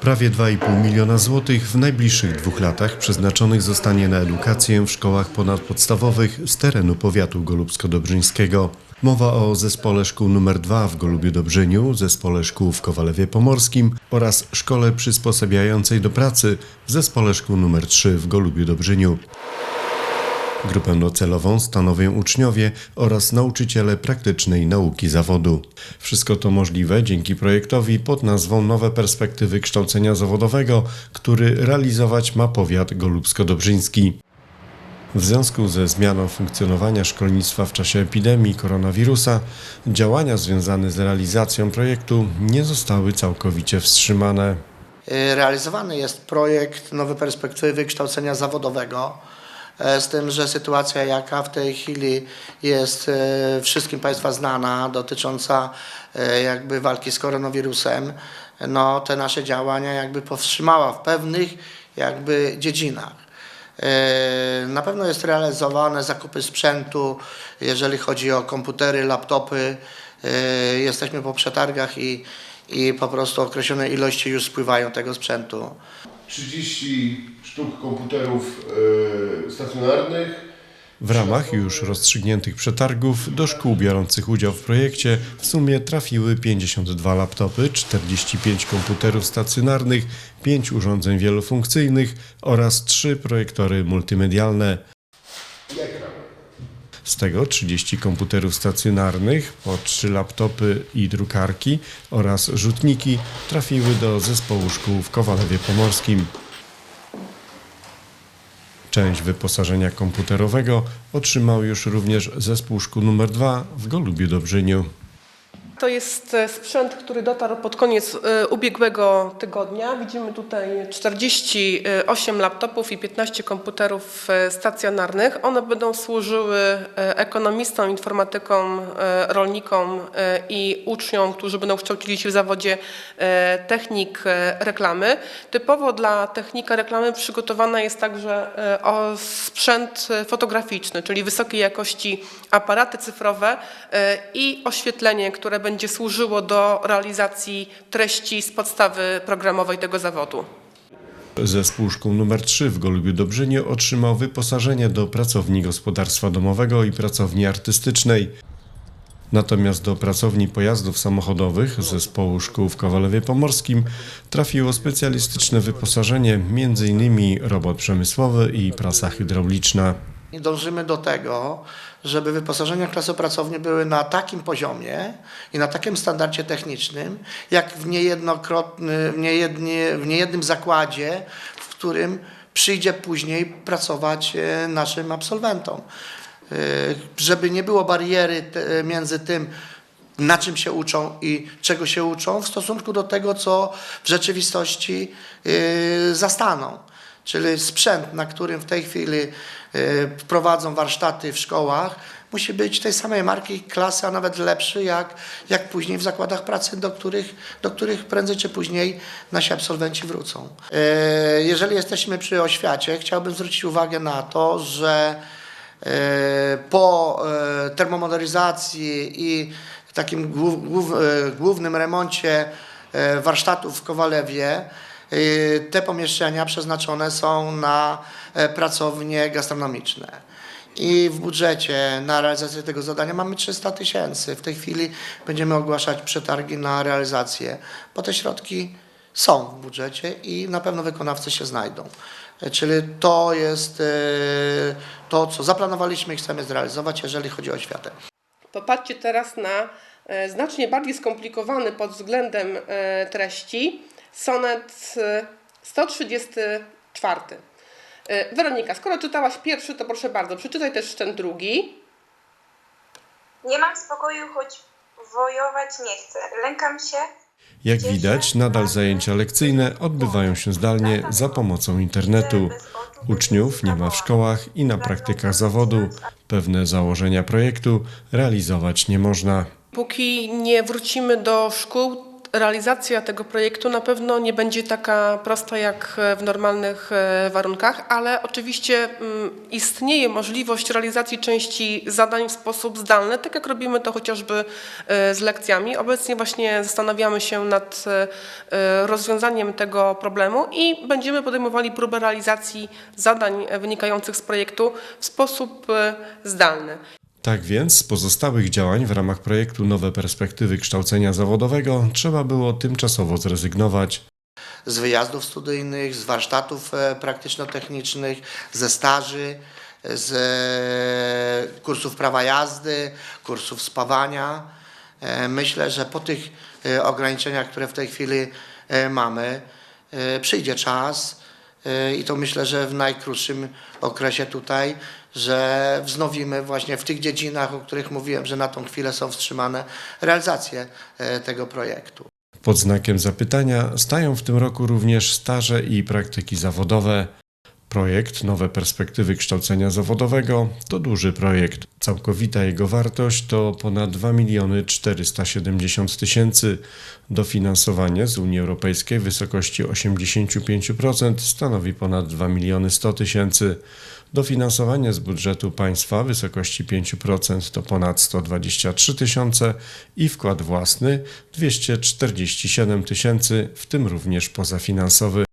Prawie 2,5 miliona złotych w najbliższych dwóch latach przeznaczonych zostanie na edukację w szkołach ponadpodstawowych z terenu powiatu golubsko-dobrzyńskiego. Mowa o zespole szkół nr 2 w Golubiu-Dobrzyniu, zespole szkół w Kowalewie Pomorskim oraz szkole przysposabiającej do pracy w zespole szkół nr 3 w Golubiu-Dobrzyniu. Grupę docelową stanowią uczniowie oraz nauczyciele praktycznej nauki zawodu. Wszystko to możliwe dzięki projektowi pod nazwą Nowe Perspektywy Kształcenia Zawodowego, który realizować ma powiat golubsko-dobrzyński. W związku ze zmianą funkcjonowania szkolnictwa w czasie epidemii koronawirusa, działania związane z realizacją projektu nie zostały całkowicie wstrzymane. Realizowany jest projekt Nowe Perspektywy Kształcenia Zawodowego, z tym, że sytuacja, jaka w tej chwili jest e, wszystkim Państwa znana, dotycząca e, jakby walki z koronawirusem, no te nasze działania jakby powstrzymała w pewnych jakby dziedzinach. E, Na pewno jest realizowane zakupy sprzętu, jeżeli chodzi o komputery, laptopy. E, Jesteśmy po przetargach i, i po prostu określone ilości już spływają tego sprzętu. 30 sztuk komputerów e, stacjonarnych. W ramach już rozstrzygniętych przetargów do szkół biorących udział w projekcie w sumie trafiły 52 laptopy, 45 komputerów stacjonarnych, 5 urządzeń wielofunkcyjnych oraz 3 projektory multimedialne. Z tego 30 komputerów stacjonarnych, po 3 laptopy i drukarki oraz rzutniki trafiły do zespołu szkół w Kowalewie Pomorskim. Część wyposażenia komputerowego otrzymał już również zespół szkół nr 2 w Golubiu Dobrzyniu. To jest e, sprzęt, który dotarł pod koniec e, ubiegłego tygodnia. Widzimy tutaj 48 laptopów i 15 komputerów e, stacjonarnych. One będą służyły ekonomistom, informatykom, rolnikom i uczniom, którzy będą kształcili się w zawodzie technik reklamy. Typowo dla technika reklamy przygotowana jest także sprzęt fotograficzny, czyli wysokiej jakości aparaty cyfrowe i oświetlenie, które będzie służyło do realizacji treści z podstawy programowej tego zawodu. Zespół szkół nr 3 w Golubiu Dobrzyniu otrzymał wyposażenie do pracowni gospodarstwa domowego i pracowni artystycznej. Natomiast do pracowni pojazdów samochodowych zespołu szkół w Kowalewie Pomorskim trafiło specjalistyczne wyposażenie, m.in. robot przemysłowy i prasa hydrauliczna. I dążymy do tego, żeby wyposażenia klasopracownie były na takim poziomie i na takim standardzie technicznym, jak w, niejednokrotny, w, w niejednym zakładzie, w którym przyjdzie później pracować e, naszym absolwentom. E, Żeby nie było bariery między tym, na czym się uczą i czego się uczą w stosunku do tego, co w rzeczywistości yy, zastaną. Czyli sprzęt, na którym w tej chwili yy, prowadzą warsztaty w szkołach, musi być tej samej marki, klasy, a nawet lepszy, jak, jak później w zakładach pracy, do których, do których prędzej czy później nasi absolwenci wrócą. Yy, Jeżeli jesteśmy przy oświacie, chciałbym zwrócić uwagę na to, że E, po e, termomodernizacji i takim głów, głów, e, głównym remoncie e, warsztatów w Kowalewie e, te pomieszczenia przeznaczone są na e, pracownie gastronomiczne. I w budżecie na realizację tego zadania mamy 300 tysięcy. W tej chwili będziemy ogłaszać przetargi na realizację, bo te środki są w budżecie i na pewno wykonawcy się znajdą. E, Czyli to jest e, to, co zaplanowaliśmy i chcemy zrealizować, jeżeli chodzi o oświatę. Popatrzcie teraz na znacznie bardziej skomplikowany pod względem treści sonet e, 134. E, Weronika, skoro czytałaś pierwszy, to proszę bardzo, przeczytaj też ten drugi. Nie mam spokoju, choć wojować nie chcę. Lękam się. Jak widać, nadal zajęcia lekcyjne odbywają się zdalnie za pomocą internetu. Uczniów nie ma w szkołach i na praktykach zawodu. Pewne założenia projektu realizować nie można. Póki nie wrócimy do szkół, realizacja tego projektu na pewno nie będzie taka prosta jak w normalnych e, warunkach, ale oczywiście mm, istnieje możliwość realizacji części zadań w sposób zdalny, tak jak robimy to chociażby e, z lekcjami. Obecnie właśnie zastanawiamy się nad e, rozwiązaniem tego problemu i będziemy podejmowali próbę realizacji zadań wynikających z projektu w sposób zdalny. Tak więc z pozostałych działań w ramach projektu Nowe Perspektywy Kształcenia Zawodowego trzeba było tymczasowo zrezygnować. z wyjazdów studyjnych, z warsztatów e, praktyczno-technicznych, ze staży, z e, kursów prawa jazdy, kursów spawania. E, Myślę, że po tych ograniczeniach, które w tej chwili mamy, przyjdzie czas i to myślę, że w najkrótszym okresie tutaj, że wznowimy właśnie w tych dziedzinach, o których mówiłem, że na tą chwilę są wstrzymane realizację e, tego projektu. Pod znakiem zapytania stają w tym roku również staże i praktyki zawodowe. Projekt Nowe Perspektywy Kształcenia Zawodowego to duży projekt. Całkowita jego wartość to ponad 2 miliony 470 tysięcy. Dofinansowanie z Unii Europejskiej w wysokości 85% stanowi ponad 2 miliony 100 tysięcy. Dofinansowanie z budżetu państwa w wysokości 5% to ponad 123 tysiące i wkład własny 247 tysięcy, w tym również pozafinansowy.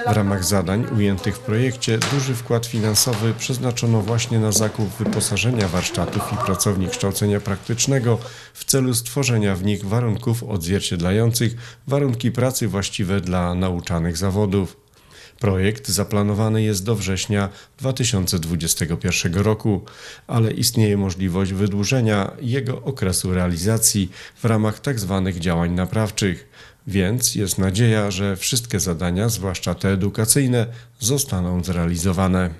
48 jest W ramach zadań ujętych w projekcie duży wkład finansowy przeznaczono właśnie na zakup wyposażenia warsztatów i pracowni kształcenia praktycznego w celu stworzenia w nich warunków odzwierciedlających warunki pracy właściwe dla nauczanych zawodów. Projekt zaplanowany jest do września 2021 roku, ale istnieje możliwość wydłużenia jego okresu realizacji w ramach tzw. działań naprawczych. Więc jest nadzieja, że wszystkie zadania, zwłaszcza te edukacyjne, zostaną zrealizowane.